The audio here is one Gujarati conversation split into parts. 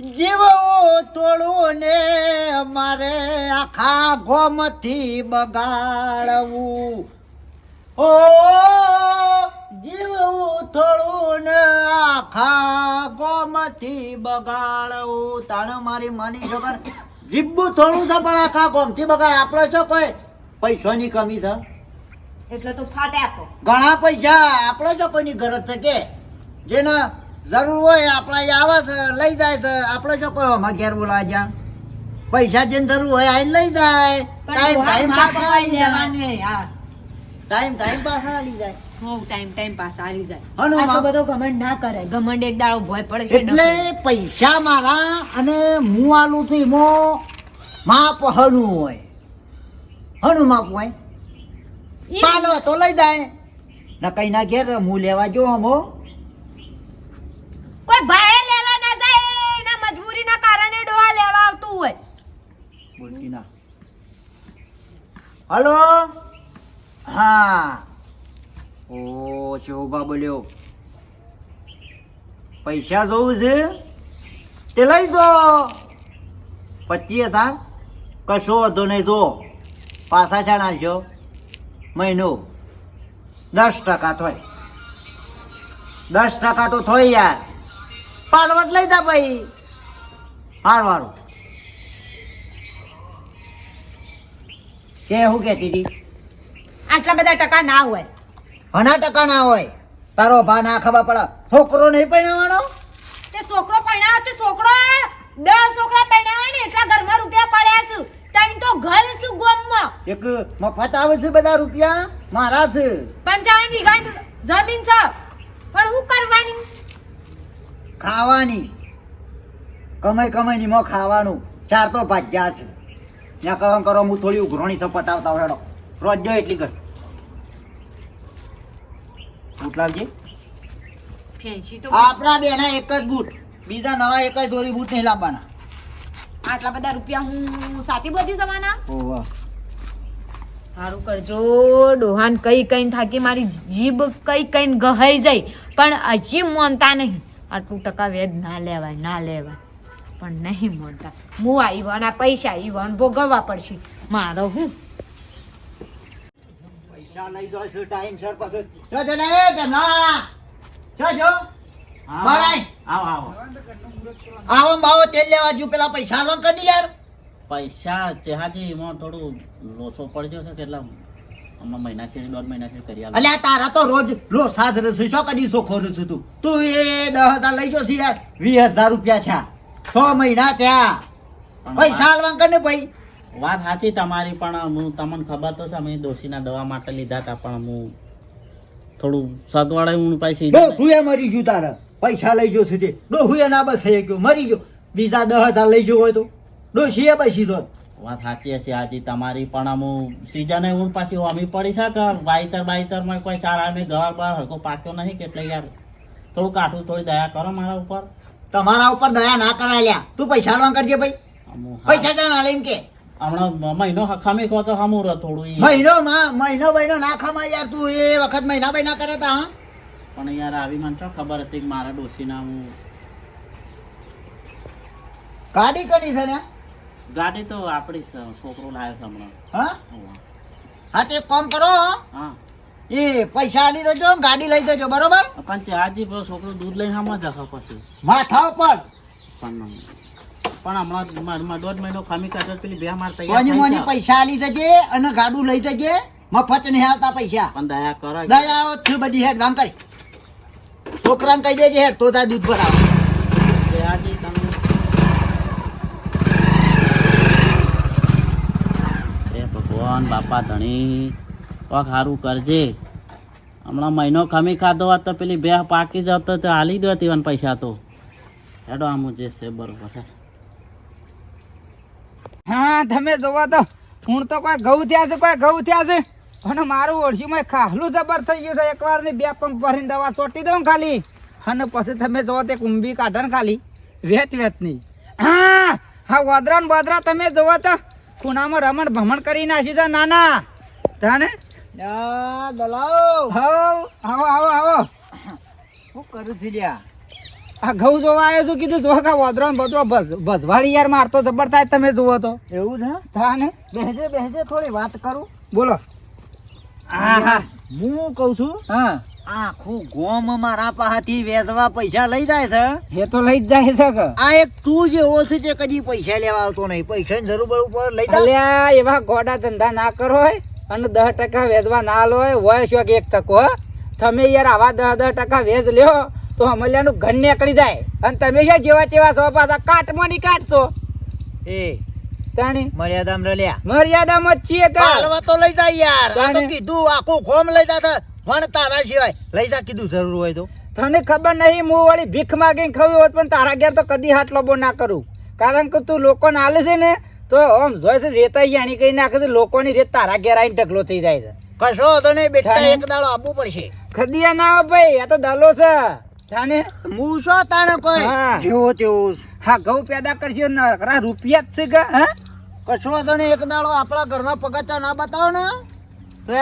જીવો તોડવો ને મારે આખા ગોમથી બગાડવું. ઓ જીવવું થોડું ને આખા ગોમથી બગાડવું. તાણે મારી માની ખબર જીવવું થોડું છે પણ આખા ગોમથી બગાડ. આપણે છો કોઈ? પૈસાની કમી છે. એટલે તો ફાટ્યા છો. ઘણા પૈસા. આપણે જો કોઈની ગરજ છે કે? જેને જરૂર હોય આપણે આવે છે લઈ જાય છે. આપણે જો કોઈ અમારા ઘેર બોલાવા જ્યાં પૈસા જેને જરૂર હોય આઈને લઈ જાય. ટાઈમ ટાઈમ પાછા આલી જાય. ટાઈમ ટાઈમ પાછા આલી જાય. ટાઈમ ટાઈમ પાસ આવી જાય. હનો બધો ઘમંડ ના કરે. ઘમંડ એક દાડો ભય પડે છે એટલે પૈસા મારા અને હું આલું છું એમાં માપ હનું હોય. હનું માપ હોય. પાલો તો લઈ જાય. ના કઈ ના ઘેર હું લેવા જો હમો કોઈ ભાઈ લેવા ના જાય એના મજબૂરીના કારણે ડોહા લેવા આવતું હોય બોલતી ના હલો હા ઓ, શોભા બોલ્યો. પૈસા જોવું છે? તે લઈ દો. પચીસ હજાર? કશો વધો નહીં જો પાછા છે નાખશો મહિનો. દસ ટકા થોય દસ ટકા તો થોય યાર. પાલવટ લઈ જા ભાઈ. હાર હારું કે શું કહેતી હતી? આટલા બધા ટકા ના હોય. ઘણા ટકા ના હોય. તારો ભા ના ખબર પડે. છોકરો નહીં પરણાવવાનો તે છોકરો પરણાવ તે છોકરો દસ છોકરા પરણાવે ને એટલા ઘરમાં રૂપિયા પડ્યા છે. તઈ તો ઘર છું ગોમમાં. એક મફત આવે છે બધા રૂપિયા? મારા છે. પંચાવન વીઘા જમીન છે. પણ હું કરવાની? ખાવાની. કમાઈ કમાઈ ની મો ખાવાનું. ચાર તો ભાજ્યા છે. ત્યાં કરો કરો હું થોડી ઉઘરોણી છે આવતા હેડો. રોજ જો એટલી કર બૂટ લાવજે. આપણા બેના એક જ બૂટ. બીજા નવા એક જ જોડી બૂટ નહીં લાવવાના. આટલા બધા રૂપિયા હું સાથી બધી જવાના? સારું કરજો ડોહાન કઈ કઈ થાકી મારી જીભ કઈ કઈ ગહાઈ જાય. પણ હજી મોનતા નહીં. આટલું ટકા વેદ ના લેવાય ના લેવાય. પણ નહીં મળતા. હું આવ્યાના પૈસા આવ્યા ભોગવવા પડશે. મારો હું? પૈસા લઈ છે ટાઈમ સર પછી? જો જો ને પેલા જો જો. મારાય આવો આવો. આવો બાવો તેલ લેવા જો પેલા પૈસા લો કરી યાર. પૈસા ચેહાજી એમાં થોડું લોસો પડજો છે કેટલા? હમણાં મહિના છેડી દોઢ મહિના છેડી કરી આલો. તારા તો રોજ લો સાત રસી શું કદી સોખો રસી તું? તું એ દસ હજાર લઈ જો યાર. વીસ હજાર રૂપિયા થયા છ મહિના થયા. ભાઈ પૈસા આલવા ને ભાઈ. વાત સાચી તમારી પણ હું તમને ખબર તો છે અમે દોશીના દવા માટે લીધા હતા પણ હું થોડું સગવડે હું પાછી ડો સુએ મરી ગયું તારે. પૈસા લઈ જો છે તે. ડો હુએ ના બસ થઈ ગયો. મરી ગયો. બીજા દસ હજાર લઈ ગયો હોય તો. ડો સીએ પછી તો. વાત સાચી હશે આજે તમારી પણ હું સીઝને હું પાછી અમી પડી છે કે બાયતર બાઈતરમાં કોઈ સારા અમે ઘર બહાર હરકો પાક્યો નહીં? કે એટલે યાર થોડું કાઠું થોડી દયા કરો મારા ઉપર. તમારા ઉપર દયા ના કરાયેલા તું પૈસા લોન કરજે ભાઈ. પૈસા જાણ આલે એમ કે? હમણાં મહિનો કહો તો હમું થોડું મહિનો માં મહિનો મહિનો ના ખમા યાર તું. એ વખત મહિના મહિના કરે તા હા. પણ યાર આવી મને ખબર હતી કે મારા ડોશીના હું ગાડી કરી છે ને? ગાડી તો આપણી છોકરો લાવ્યો છે હમણાં. હા? હા તે કામ કરો હા. એ પૈસા લઈ દેજો ગાડી લઈ દેજો બરોબર? પણ ચાજી પેલો છોકરો દૂધ લઈને હમણાં જશે પછી. માથા ઉપર. પણ પણ હમણાં દોઢ મહિનો ખામી કાઢો પેલી બે માર તૈયાર મોની પૈસા લઈ દેજે અને ગાડું લઈ દેજે. મફત નહીં આવતા પૈસા. પણ દયા કરો દયા આવો છે બધી હેડ વાંગ કરી. છોકરાને કહી દેજે હેડ તો તાર દૂધ ભરાવ. ચાજી તમે ભગવાન બાપા ધણી. કોક સારું કરજે. હમણાં મહિનો ખમી ખાધો હોત તો પેલી બે પાકી જતો તો હાલી દો તેવાન પૈસા તો. હેડો આમ જે છે બરોબર હા, તમે જોવો તો, હું તો કોઈ ઘઉં થયા છે, કોઈ ઘઉં થયા છે. અને મારું ઓળખીમાં ખાહલું જબર થઈ ગયું છે. એકવારની બે પંપ ભરીને દવા ચોટી દઉં ખાલી. અને પછી તમે જોવો તે કુંભી કાઢે ખાલી. વેત વેચ નહીં. હા હા વદરા ને વદરા તમે જોવો તો, ખૂણામાં રમણ ભમણ કરી નાખ્યું છે, નાના. તાને યા દલાવ હો આવો આવો આવો શું કરું છું લ્યા? આ ઘઉં જોવા આવ્યો છું કીધું જો કા વાદરો ભજવાડી યાર મારતો જબર થાય તમે જુઓ તો. એવું છે? ને? બેહજે બેહજે થોડી વાત કરું. બોલો. હા હા. કહું છું હા. આખું ગોમ મારા પાસેથી વેચવા પૈસા લઈ જાય છે. એ તો લઈ જ જાય છે આ એક તું જે ઓછું છે કદી પૈસા લેવા આવતો નહીં. પૈસાની જરૂર બળ ઉપર લઈ જાય એવા ગોડા ધંધા ના કરો હોય અને દસ ટકા વેચવા ના લો હોય હોય શું એક ટકો તમે યાર આવા દસ દસ ટકા વેચ લ્યો તો અમલિયાનું ઘર નીકળી જાય. અને તમે શું જેવા તેવા છો પાછા? કાટમાં ની કાઢશો. એ તાણી મર્યાદામાં લ્યા. મર્યાદામાં જ છીએ કે હાલવા તો લઈ જાય યાર. આ તો કીધું આખું ગોમ લઈ જા પણ તારા સિવાય. લઈ જા કીધું જરૂર હોય તો. તને ખબર નહીં હું વળી ભીખ માગીને ખવ્યું હોત પણ તારા ઘેર તો કદી હાથ લોબો ના કરું. કારણ કે તું લોકોને આલે છે ને તો આમ જોઈ છે રેતા જાણી કઈ નાખે છે લોકોની રેત તારા ઘેર આવીને ઢગલો થઈ જાય છે. કશો હતો નહીં બેટા એક દાડો આપવું પડશે. ખદિયા ના ભાઈ આ તો દાલો છે. તાને મૂસો તાણે કોઈ? જેવો તેવો હા ઘઉં પેદા કરશે નકરા રૂપિયા જ છે કે હા? કશો હતો નહીં એક દાડો આપણા ઘરના પગાચા ના બતાવો ને. તો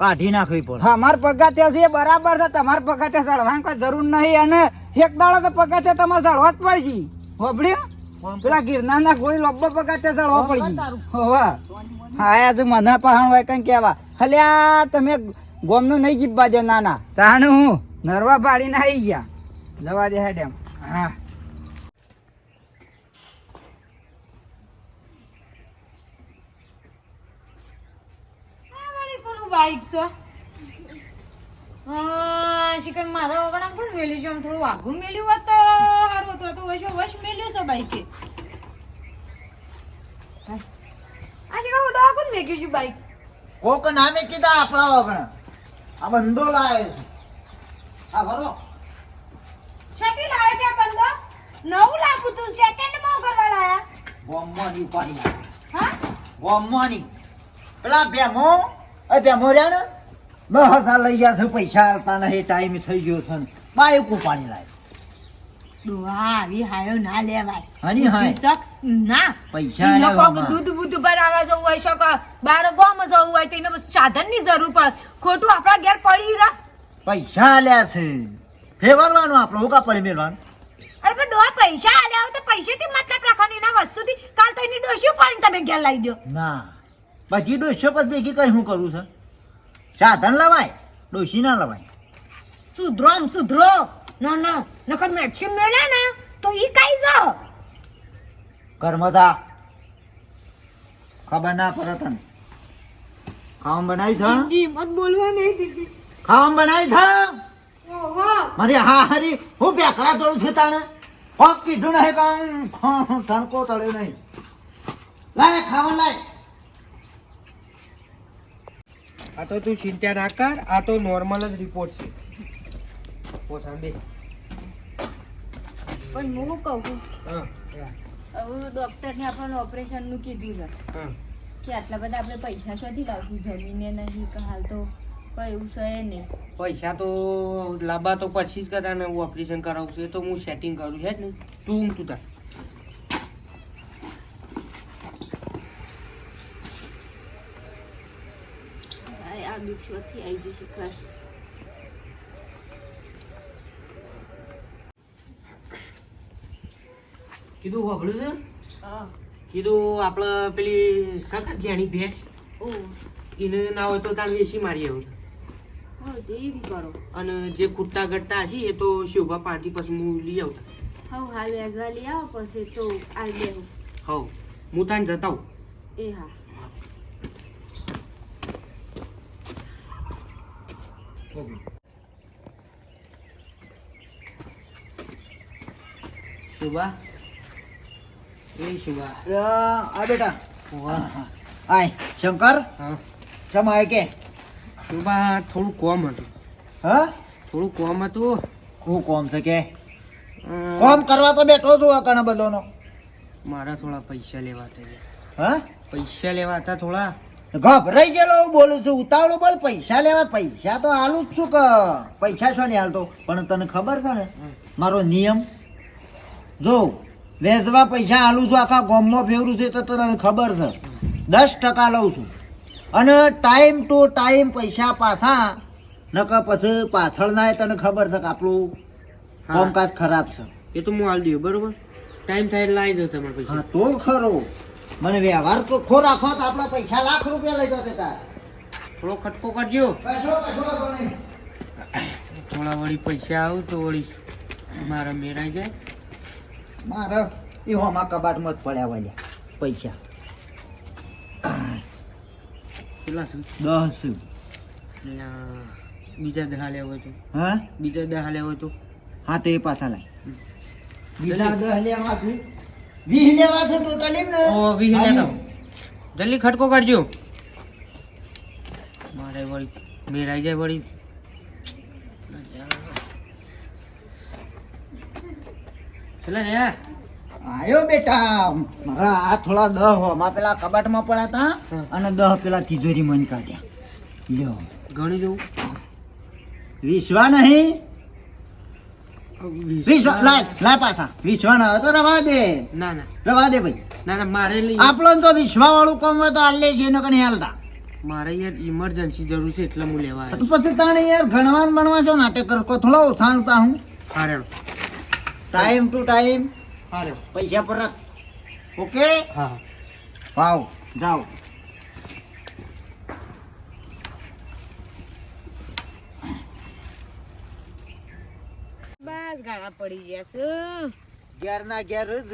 કાઢી નાખવી પડે. હા અમાર પગાથિયા છે બરાબર છે તમારા પગાથિયા ચડવાની કોઈ જરૂર નહીં અને એક દાડો તો પગાથિયા તમારે ચડવા જ પડશે. હોભળ્યું? પેલા ગિરનાર ના ગોળી લોબ્બો પગાથિયા ચડવા પડી. હોવા હા આયા છે મને પહાણ હોય કઈ કેવા હલ્યા તમે ગોમનું નહીં જીપવા જો નાના. તાણ હું નરવા પાડીને આવી ગયા. જવા દે હેડ એમ. હા. આ વળી કોનું બાઈક છો. હા શિકર મારા વગણા પણ મેલ્યું છે. આમ થોડું વાઘું મેલ્યું હોત. તો તો વશો વશ મેલ્યો છે બાઈકે. આ શિકર હું ડોવા મેક્યું છું બાઈક. કોક નામે કીધા આપણા વગણ. આ બંધો લાવે છે. આ ભરો. શકી લાવે છે બંધો નવું લાવું તું સેકન્ડમાં કરવા લાયા? ગોમવાની ઉપાડી નાખે. હા? ગોમવાની પેલા બેમો એ બેમો રહ્યા ને? દસ હજાર લઈ ગયા છે પૈસા આલતા નહીં ટાઈમ થઈ ગયો છે ને. બાઈક ઉપાડી લાવે ડોહા આવી હાયો ના લેવાય. હની હાય. શખ્સ ના. પૈસા લોકો. દૂધ બૂધ ભરાવા જવું હોય શોખ બાર ગામ જવું હોય તો એને સાધનની જરૂર પડે. ખોટું આપણા ઘેર પડી રહે પૈસા આલ્યા છે. ફેરવાનું આપણો હું પડી મેળવાનું અરે પણ ડોહા પૈસા આલ્યા હોય તો પૈસેથી મતલબ રાખવાની ના વસ્તુથી. કાલ તો એની ડોશી પાણી તમે ઘેર લાવી દો ના. બધી ડોસીઓ પછી ભેગી કઈ હું કરું છું? સાધન લવાય? ડોસી ના લવાય? સુધરો આમ સુધરો. ના ના નકર મેડસિન મેળે ને તો ઈ કાઈ જાઓ કર્મતા ખબર ના પડે તને. ખાવાનું બનાવી છે? જી મત બોલવા નહીં દીદી. ખાવાનું બનાવી છે? ઓહો. મારી હા હરી હું પેકડા તોડું છું તાને હોક કીધું નહીં કાંઈ તણકો તળ્યો નહીં. લાય ખાવાનું લાય. આ તો તું ચિંતા ના કર આ તો નોર્મલ જ રિપોર્ટ છે. ઓ પણ હું કહું હા. હવે ડોક્ટરને આપણને ઓપરેશનનું કીધું છે. હા. કે આટલા બધા આપણે પૈસા શોધી લાવશું જમીને નહીં કે હાલ તો કોઈ એવું છે નહીં. પૈસા તો લાંબા તો પછી જ કદાચ હું ઓપરેશન કરાવું છું એ તો હું સેટિંગ કરું છે જ ને તું ઊંઘ તું તાર. આ દુઃખ આવી જશે ખર કીધું હોભળ્યું છે? હા. કીધું આપણે પેલી સખત જેની ભેંસ એને ના હોય તો તાણ વેસી મારી આવું. કરો. અને જે ખૂટતા ગટતા હશે એ તો શોભા પાંચી પછી હું લઈ આવતા હવ હાલ વેચવા લઈ આવો પછી તો આલ દેવું હવ હું તાન જતા હું એ હા. શોભા આ બેટા. આય શંકર? ચમ આય કે? શોભા થોડું કોમ હતું. હા? થોડું કોમ હતું. હું કોમ છે કે? કોમ કરવા તો બેઠો છું આ બધાનો. મારા થોડા પૈસા લેવા હતા હા? પૈસા લેવા હતા થોડા. ગભરાઈ ગયેલો હું બોલું છું. ઉતાવળો બોલ પૈસા લેવા પૈસા તો હાલું જ છું કે પૈસા શું નહીં હાલતો? પણ તને ખબર છે ને મારો નિયમ? જો વેચવા પૈસા હાલું છું આખા ગોમમાં ફેરવું છે તો તને ખબર છે. દસ ટકા લઉં છું. અને ટાઈમ ટુ ટાઈમ પૈસા પાછા નકર પછી પાછળ ના તને ખબર છે કે આપણું કામકાજ ખરાબ છે. એ તો હું હાલ દઉં બરોબર? ટાઈમ થાય આવી દઉં તમારે પૈસા. હા તો ખરો. મને વ્યવહાર તો ખો રાખો તો આપણા પૈસા લાખ રૂપિયા લઈ જશે તાર. થોડો ખટકો કરજો. થોડા વળી પૈસા આવું તો વળી મારા મેળાઈ જાય. મારે એ હોમાં કબાટમાં જ પડ્યા વાળ્યા પૈસા. કેટલા શું દસ. બીજા દહા લેવો તો? હા? બીજા દહા લેવો તો? હા તે પાછા લાય. બીજા દસ લેવા છું વીસ લેવા છે ટોટલી ને? ઓ વીસ લેતા જલ્દી ખટકો કરજો મારે વળી મેળાઈ જાય વળી. ચલા રે. આયો બેટા. મારા આ થોડા દહ હોમાં પેલા કબાટમાં પડ્યા હતા અને દહ પેલા તિજોરી મન કાઢ્યા લ્યો. ગણી જવું વિશ્વા નહીં? વિશ્વા લાય લાય પાછા. વિશ્વા ના તો રવા દે. ના ના. રવા દે ભાઈ. ના ના મારે આપણો તો વિશ્વા વાળું કામ હોય તો આલે છે એને કને હાલતા મારે યાર ઇમરજન્સી જરૂર છે એટલે હું લેવા પછી તાણે યાર ગણવાન બનવા છો નાટક કરો. થોડો ઓછાણતા હું. હારેણો. ટાઈમ ટુ ટાઈમ પૈસા પરત ઓકે? હા હા. જાઓ. બસ ગાળા પડી ગયા છે. ઘેર ના ઘેર જ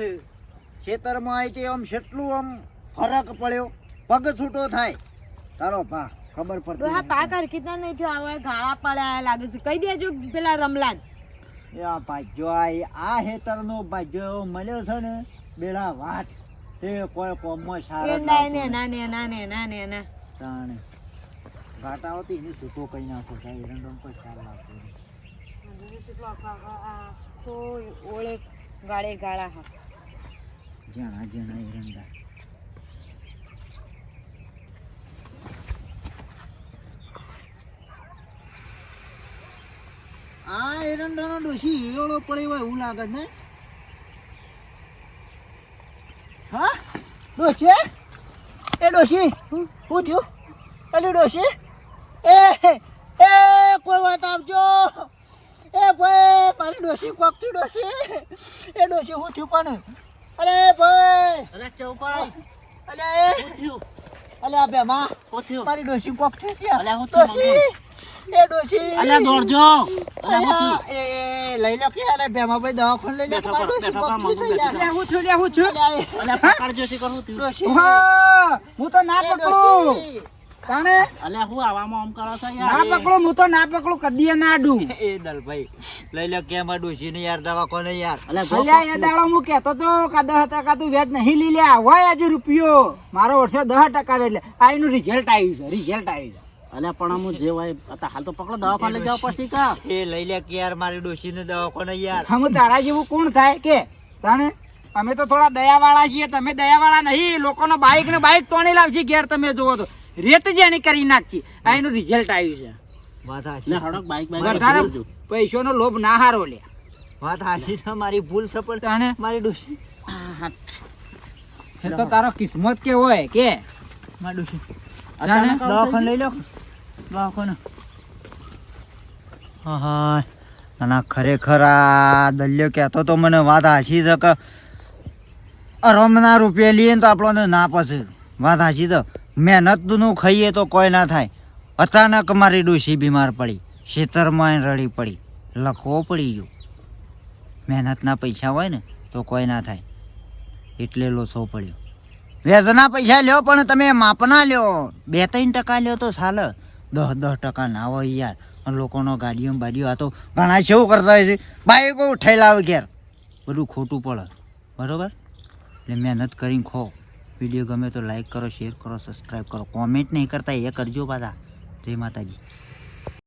ખેતરમાં આવી છે આમ કેટલું આમ ફરક પડ્યો પગ છૂટો થાય. તારો ભા ખબર પડતી હા પાક હરકીતના નહીં થયો હવે ગાળા પડ્યા લાગે છે. કહી દેજો પેલા રમલાન. એ આ ભાજ્યો આ આ હેતરનો ભાજ્યો એવો મળ્યો છે ને બેડા વાટ. તે કોઈ કોમમાં સારો એ નાને નાને ના તાણે. ઘાટા આવતી એને છૂટો કઈ નાખો સાહેબ એરંડોમ કોઈ લાગતો ઓળે ગાળે ગાળા હા. જણા જાણા એરંડા. આ એરંડાનો ડોસી હિયોળો પડ્યો હોય એવું લાગે ને? હા? ડોસી એ ડોસી શું થયું? અલી ડોસી એ એ કોઈ વાત આવજો એ ભાઈ મારી ડોસી કોકતી ડોસી એ ડોસી હું થયું પણ? અરે ભાઈ. અરે ચૌપાઈ. અલે. એ થયું? અલે આ બેમાં. માં થયું? મારી ડોસી કોકતી છે અલે હું ડોશી? એ ડોશી અલ્યા દોડજો. અલ્યા શું અલ્યા, થયું એ એ લઈ લો કે અરે બેમાં ભાઈ દવાખાને લઈ લે બેઠા મારી પર, ડોશી બેઠા પર, કોકથી છે યાર. બેઠા હું છું લે હું છું. અલ્યા, પકડજો શી કરું થયું હા, હું તો ના પકડું. તાણે? અલ્યા હું આવામાં આમ કરો છો ના પકડું હું તો ના પકડું કદી ના ડું. એ દલભાઈ લઈ લો કે મારી ડોશીને યાર દવાખાને યાર. અલ્યા એ દાડો હું કહેતો તો કા દસ ટકા તું વ્યાજ નહીં લઈ લ્યા હોય આજે રૂપિયો. મારો વર્ષે દસ ટકા એટલે લે. એનું રિઝલ્ટ આવ્યું છે રિઝલ્ટ આવ્યું છે. અલ્યા પણ હું જે હોય અતા હાલ તો પકડો દવાખાને લઈ જાવ પછી કા? એ લઈ લે કે યાર મારી ડોશીને દવાખાને યાર. હમ તારા જેવું કોણ થાય કે? તાણે? અમે તો થોડા દયાવાળા છીએ તમે દયાવાળા નહીં લોકોનો બાઈક ને બાઈક તોણી લાવજી ઘેર તમે જોવો તો. રેત જેની કરી નાખી આ એનું રિઝલ્ટ આવ્યું છે. વાત હાચી. હડક બાઇક બાઇક વધારે. પૈસાનો લોભ ના હારો લે. વાત હાચી છે મારી ભૂલ સફળ તાણે? મારી ડોશી એ તો તારો કિસ્મત કે હોય કે? મારી ડોશી દવાખાને લઈ લો. દવાખાને હા હા. અને ખરેખર આ દલ્યો કહેતો તો મને વાત હાચી છે કે અરમના રૂપિયા લઈએ તો આપણને ના પછી વાત હાચી તો મહેનતનું ખાઈએ તો કોઈ ના થાય. અચાનક મારી ડોસી બીમાર પડી. ખેતરમાં રડી પડી. લખવો પડી ગયો. મહેનતના પૈસા હોય ને તો કોઈ ના થાય. એટલે લોસો પડ્યો. વેજના પૈસા લ્યો, પણ તમે માપના લ્યો. બે ત્રણ ટકા લ્યો તો ચાલે દસ દસ ટકા ના હોય યાર. લોકોનો ગાડીઓ બાડીઓ, આ તો ઘણા શું કરતા હોય છે. બાઈકો ઉઠાઈ લાવે ઘેર. બધું ખોટું પડે. બરાબર? એટલે મહેનત કરીને ખો. વીડિયો ગમે તો લાઈક કરો શેર કરો સબસ્ક્રાઈબ કરો. કોમેન્ટ નહીં કરતા, એ કરજો પાછા. જય માતાજી.